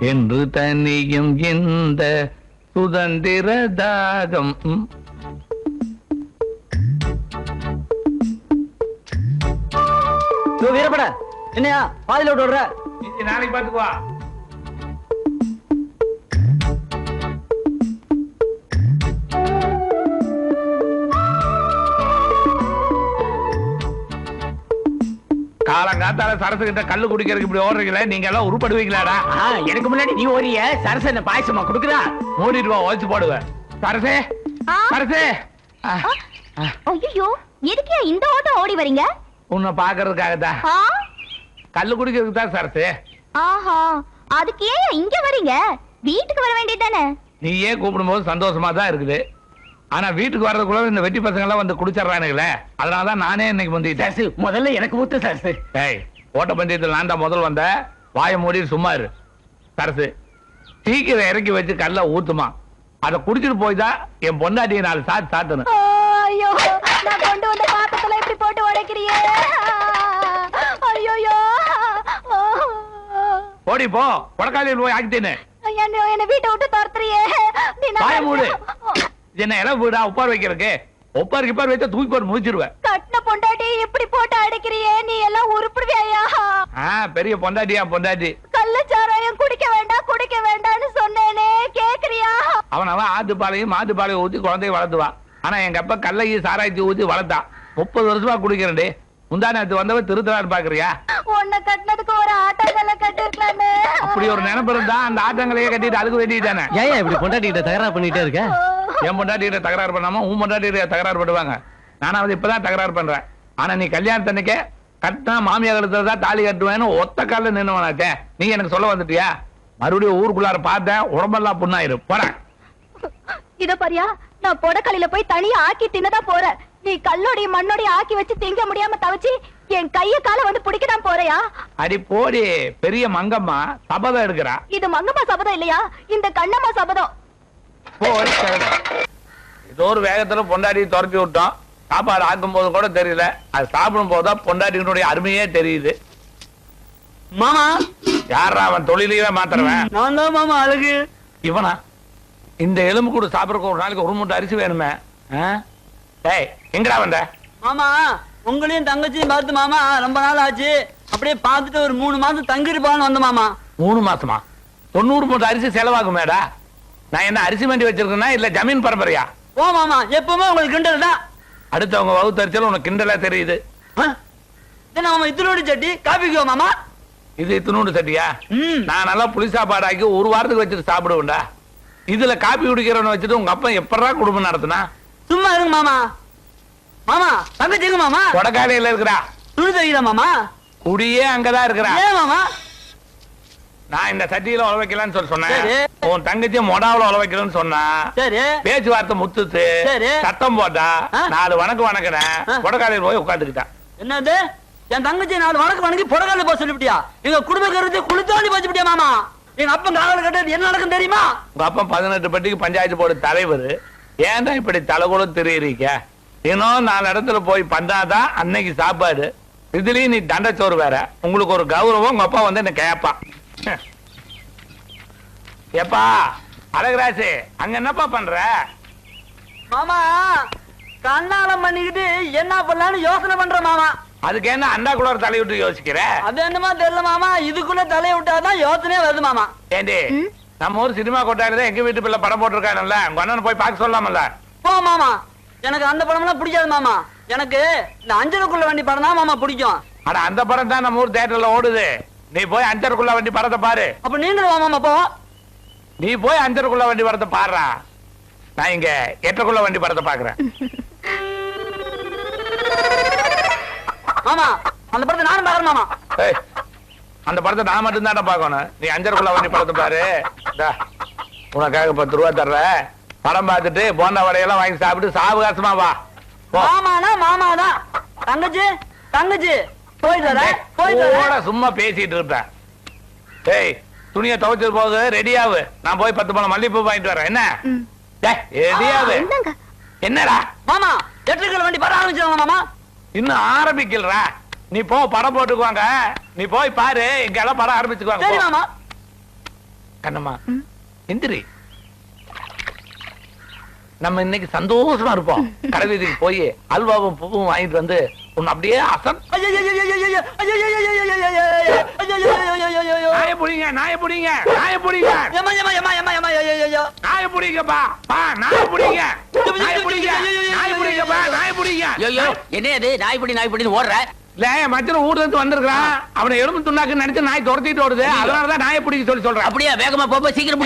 என்று தனியும் இந்த சுதந்திர தாகம். வீரப்பட என்னையா? பாதியில விட்டு விடுற நாளைக்கு பாத்துக்குவா காலங்காத்தால சரசு கிட்ட கல்லு குடிக்கிறதுக்கு இப்படி ஓடுறீங்களே நீங்க எல்லாம் உருப்படுவீங்களாடா எனக்கு முன்னாடி நீ ஓரிய சரச என்ன பாயசமா குடுக்குறா? மூடிட்டு வா உழைச்சு போடுவேன் சரசே? சரசே. ஐயோ எதுக்கே இந்த ஓட்டம் ஓடி வரீங்க? உன்னை பாக்குறதுக்காக தான்? கல்லு குடிக்கிறதுக்கு தான் சரசு. ஆஹா அதுக்கு ஏன் இங்க வரீங்க? வீட்டுக்கு வர வேண்டியதானே நீயே கூப்பிடும்போது சந்தோஷமா தான் இருக்குது. ஆனா வீட்டுக்கு வர்றதுக்குள்ள இந்த வெட்டி பசங்க எல்லாம் வந்து குடிச்சிடறானுங்களே. அதனாலதான் நானே இன்னைக்கு வந்துட்டேன் சரசு முதல்ல எனக்கு ஊத்து சரசு ஏய் ஓட்ட பந்தயத்தில் நான் தான் முதல் வந்த வாயை மூடி சும்மா இரு. சரசு சீக்கிரம் இறக்கி வச்சு கல்ல ஊத்துமா. அதை குடிச்சிட்டு போய் தான் என் பொண்டாட்டியை நாலு சாத்து சாத்தணும். ஐயோ நான் கொண்டு வந்த பாத்திரத்துல இப்படி போட்டு உடைக்கிறியே? ஐயோ ஓடி போ. கொடக்காலியில் போய் ஆக்கிட்டேன்னு என்ன வீட்டை விட்டு துரத்துறியே. மூடு. என்ன இடம் வீடா? உப்பார் வைக்கிறதுக்கு? ஒப்பார் கிப்பார் வச்சா தூக்கி போட்டு முடிச்சிருவேன் கட்டின பொண்டாட்டி இப்படி போட்டு அடைக்கிறியே? நீ எல்லாம் உருப்பிடுவியா ஆ பெரிய பொண்டாட்டியா பொண்டாட்டி. கள்ளச்சாராயம் குடிக்க வேண்டாம் குடிக்க வேண்டாம்னு சொன்னேனே. கேக்குறியா? அவன் அவன் ஆத்துப்பாலையும் மாத்துப்பாலையும் ஊத்தி குழந்தைய வளர்த்துவான். ஆனா எங்க அப்பா கல்லையும் சாராயத்தையும் ஊத்தி வளர்த்தான். முப்பது வருஷமா குடிக்கிறேன்டி. முந்தா நேத்து வந்தவன் திருத்தலான்னு பாக்குறியா? உன்னை கட்டினதுக்கு ஒரு ஆட்டங்களை கட்டிருக்கலாமே. அப்படி ஒரு நினைப்பு இருந்தா அந்த ஆட்டங்களையே கட்டிட்டு அதுக்கு வேண்டியதானே ஏன் இப்படி பொண்டாட்டிகிட்ட தகராறு பண்ணிட்டே இருக்க? என் பொண்டாட்டிகிட்ட தகராறு பண்ணாம உன் பொண்டாட்டிகிட்ட தகராறு பண்ணுவாங்க. நானாவது இப்பதான் தகராறு பண்றேன். ஆனா நீ கல்யாணத்தன்னைக்கே கட்டினா மாமியா கழுத்துல தான் தாலி கட்டுவேன்னு ஒத்த கால நின்னுவனாச்சே நீ எனக்கு சொல்ல வந்துட்டியா? மறுபடியும் ஊருக்குள்ளார பார்த்தேன் உடம்பெல்லாம் புண்ணாயிரும். போறேன் இத பாரியா நான் பொடக்கலையில போய் தனியா ஆக்கி தின்னதா போறேன். நீ கல்லோடைய மண்ணோடைய ஆக்கி வச்சு திங்க முடியாம தவச்சு என் கைய கால வந்து பிடிக்கதான் போறியா? அடி போடி பெரிய மங்கம்மா சபதம் எடுக்கிறா. இது மங்கம்மா சபதம் இல்லையா? இந்த கண்ணம்மா சபதம். ஏதோ ஒரு வேகத்துல பொண்டாட்டி துரத்தி விட்டோம் சாப்பாடு ஆக்கும் போது கூட தெரியல. அது சாப்பிடும் போதுதான் பொண்டாட்டியினுடைய அருமையே தெரியுது. மாமா. யாரா அவன் தொழிலையே மாத்துறவன்? நான் தான் மாமா அழகு. இவனா? இந்த எலும்பு கூட சாப்பிடறதுக்கு ஒரு நாளைக்கு ஒரு மூட்டை அரிசி வேணுமே? டேய் எங்கடா வந்த? மாமா உங்களையும் தங்கச்சியும் பார்த்து மாமா ரொம்ப நாள் ஆச்சு. அப்படியே பார்த்துட்டு ஒரு மூணு மாசம் தங்கிருப்பான்னு வந்த மாமா. மூணு மாசமா? தொண்ணூறு மூட்டை அரிசி செலவாகுமேடா. நான் என்ன அரிசி மண்டி வச்சிருக்கேன்னா இல்ல ஜமீன் பரம்பரையா? ஓ மாமா எப்பவுமே உங்களுக்கு கிண்டல் தான். அடுத்தவங்க வகுத்தரிச்சல் உனக்கு கிண்டலா தெரியுது. மாமா இத்தனோடு சட்டி. காபிக்குவா மாமா? இது இத்தினூண்டு சட்டியா? நான் நல்லா புளி சாப்பாடாக்கி ஒரு வாரத்துக்கு வச்சுட்டு சாப்பிடுவேன்டா. இதுல காப்பி குடிக்கிறவனை வச்சுட்டு உங்க அப்பா எப்படா குடும்பம் நடத்தினா? சும்மா இருங்க மாமா. மாமா தங்கச்சி எங்க மாமா? கொடக்காலையில இருக்கிறா. துணி தைக்கிறா மாமா? குடியே அங்கதான் இருக்கிறா. ஏன் மாமா? நான் இந்த சட்டியில உழ வைக்கலாம்னு சொல்லி சொன்னேன். உன் தங்கச்சி மொடாவுல உழ வைக்கணும்னு சொன்னா சரி. பேச்சுவார்த்தை முத்துத்து சரி. சத்தம் போட்டா. நாலு வணக்கு வணக்கினேன். ஆ. கொடக்காலையில் போய் உட்காந்துக்கிட்டான் என்னது? என் தங்கச்சி நாலு வணக்கு வணக்கி புடகால போக சொல்லிவிட்டியா? எங்க குடும்ப கருத்து குளித்தோண்டி போச்சுட்டியா மாமா? எங்க அப்பன் காவல் கட்டது என்ன நடக்கும் தெரியுமா? உங்க அப்பா பதினெட்டு பட்டிக்கு பஞ்சாயத்து போர்டு தலைவர். ஏன்டா இப்படி தலை கூட தெரியுறீங்க? இன்னும் நாலு இடத்துல போய் பண்ணாதான் அன்னைக்கு சாப்பாடு. இதுலயும் நீ தண்டச்சோறு வேற. உங்களுக்கு ஒரு கௌரவம் உங்க அப்பா வந்து என்ன கேப்பான். ஏப்பா அழகராசு அங்க என்னப்பா பண்ற? மாமா கண்ணாலம் பண்ணிக்கிட்டு என்ன பண்ணலாம்னு யோசனை பண்ற மாமா. அதுக்கு என்ன அண்டா கூட தலை விட்டு யோசிக்கிற? அது என்னமா தெரியல மாமா இதுக்குள்ள தலைய விட்டாதான் யோசனையே வருது மாமா. ஏண்டி நம்ம ஊர் சினிமா கொட்டாயில எங்க வீட்டு பிள்ளை படம் போட்டிருக்கானுல்ல? உங்க அண்ணன் போய் பார்க்க சொல்லாமல்ல? போ மாமா எனக்கு அந்த படம்லாம் பிடிக்காது மாமா. எனக்கு இந்த அஞ்சலுக்குள்ள வண்டி படம் தான் மாமா பிடிக்கும். ஆனா அந்த படம் தான் நம்ம ஊர் தியேட்டர்ல ஓடுது. நீ போய் அஞ்சருக்குள்ள வண்டி படத்தை பாரு. அப்ப நீங்களும் வா மாமா போ. நீ போய் அஞ்சருக்குள்ள வண்டி படத்தை பாடுறா நான் இங்க எட்டக்குள்ள வண்டி படத்தை பாக்குறேன். மாமா அந்த படத்தை நானும் பாக்குறேன் மாமா. ஏய், அந்த படத்தை நான் மட்டும் தானே பார்க்கணும். நீ அஞ்சருக்குள்ள வண்டி படத்தை பாரு. உனக்காக பத்து ரூபா தர்றேன். படம் பார்த்துட்டு போண்டா வடையெல்லாம் வாங்கி சாப்பிட்டு சாவகாசமா வா. மாமானா மாமாதான். தங்கச்சி தங்கச்சி. போயிட்டு வர போயிட்டு வர போடா, சும்மா பேசிட்டு இருப்பேன். துணியை துவைச்சது போது ரெடியாவு நான் போய் பத்து பழம் மல்லிப்பூ வாங்கிட்டு வரேன். என்ன? டேய், ரெடியாவு இந்தாங்க. என்னடா? மாமா எட்டுக்கள் வண்டி படம் ஆரம்பிச்சிருவாங்க மாமா. இன்னும் ஆரம்பிக்கலடா. நீ போ படம் போட்டுக்குவாங்க. நீ போய் பாரு இங்க எல்லாம் படம் ஆரம்பிச்சுக்குவாங்க. சரி. மாமா. கண்ணம்மா. எந்திரி. நம்ம இன்னைக்கு சந்தோஷமா இருப்போம். கடை வீதிக்கு போய் அல்வாவும் பூவும் வாங்கிட்டு வந்து உன்னை அப்படியே அசன் நாய புடிங்க நாய புடிங்க நாய புடிங்க நாய புடிங்கப்பா பா நாய புடிங்க நாய புடிங்க நாய புடிங்கப்பா நாய புடிங்க ஐயோ ஓடுற இல்ல என் ஊர்ல இருந்து வந்திருக்கான் அவனை எலும்பு துண்டாக்கு நினைச்சு நாய் துரத்திட்டு ஓடுது அதனாலதான் நாயை பிடிக்க சொல்லி சொல்றேன் அப்படியே வேகமா போப்ப சீக்கிரம்